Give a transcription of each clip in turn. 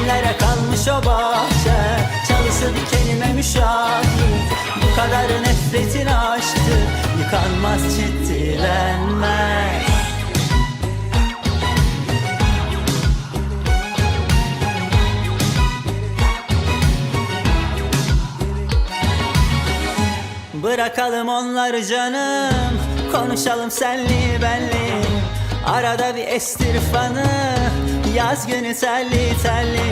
Kimlere kalmış o bahçe. Çalısı dikenime müşahit. Bu kadar nefretin aşktı Yıkanmaz ciddilenmez Bırakalım onları canım. Konuşalım senli benli. Arada bir estir fanı Yaz günü telli telli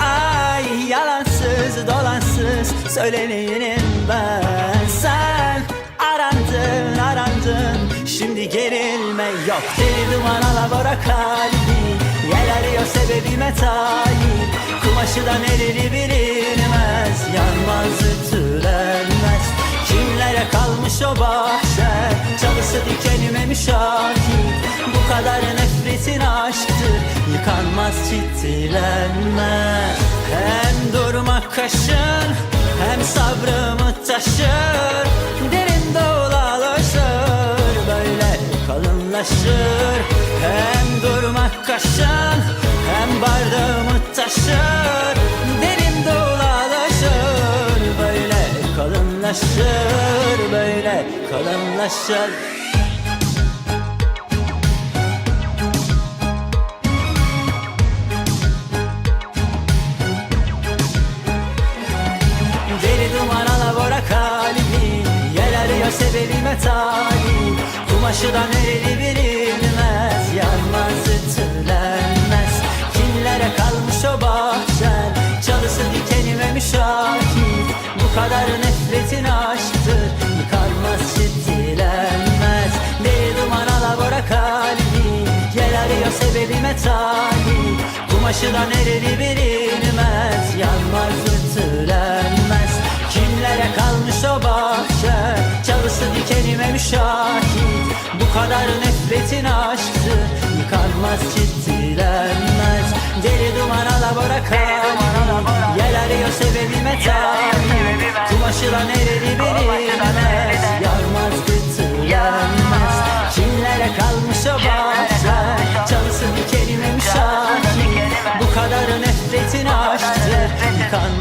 Ay yalansız dolansız Söyleneyim ben. Sen arandın arandın. Şimdi gerilme yok. Deli duman alabora kalbi Yel arıyor sebebime talip Kumaşı da nereli bilinmez. Yanmaz ütülenmez Kimlere kalmış o bahçe. Çalısı dikenime müşahit Bu kadar nefretin aşktır Yıkanmaz ciddilenmez Hem durmak kaşın Hem sabrımı taşır. Derin dolalaşır Böyle kalınlaşır. Hem durmak kaşın Hem bardağımı taşır Kalınlaşır Deli duman alabora kalbi Yel arıyor sebebime talip Kumaşı da nereli bilinmez sebebime talip Kumaşı da nereli bilinmez. Yanmaz ütülenmez. Kimlere kalmış o bahçe? Çalısı dikenime müşahit Bu kadar nefretin aşktı Yıkanmaz ciddilenmez Deli duman alabora kalbi Yel arıyor sebebime talip Kumaşı da nereli bilinmez. Yanmaz ütülenmez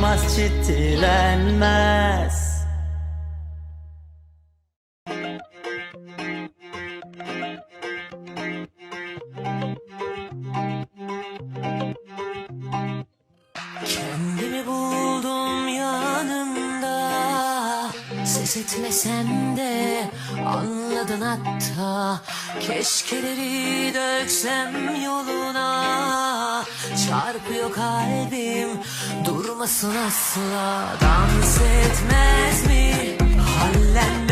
Yıkanmaz ciddilenmez Ses etmesem de anladın hatta. Keşkeleri döksem yoluna. Çarpıyor kalbim durmasın asla. Dans etmez mi? Hallenmez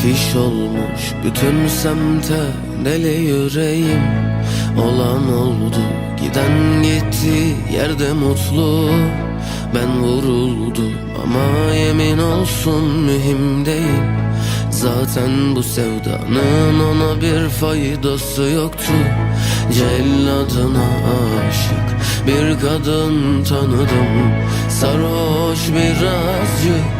Afiş olmuş bütün semte deli yüreğim. Olan oldu giden gitti yerde mutlu. Ben vuruldum ama yemin olsun mühim değil. Zaten bu sevdanın ona bir faydası yoktu. Celladına aşık bir kadın tanıdım. Sarhoş birazcık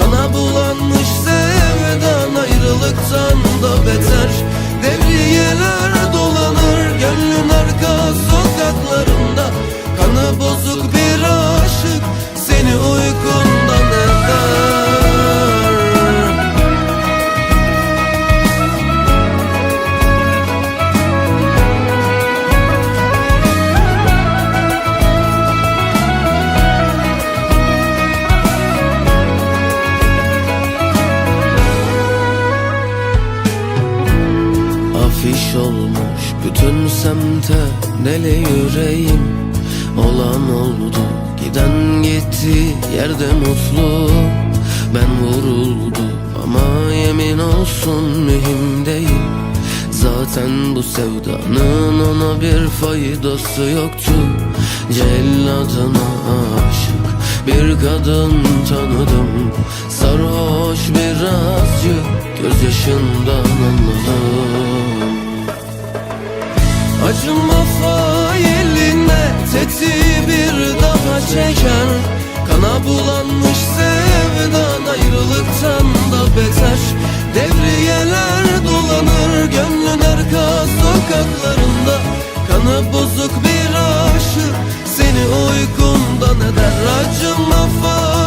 Kana bulanmış sevdan ayrılıktan da beter. Devriyeler dolanır gönlün arka sokaklarında. Kanı bozuk bir aşık seni uykundan giden gitti yerde mutlu. Ben vuruldum ama yemin olsun mühim değil Zaten bu sevdanın ona bir faydası yoktu. Celladına aşık bir kadın tanıdım. Sarhoş birazcık gözyaşından anladım. Acıma bulanmış sevdan ayrılıktan da beter. Devriyeler dolanır gönlün arka sokaklarında. Kanı bozuk bir aşık seni uykundan eder. Acıma failine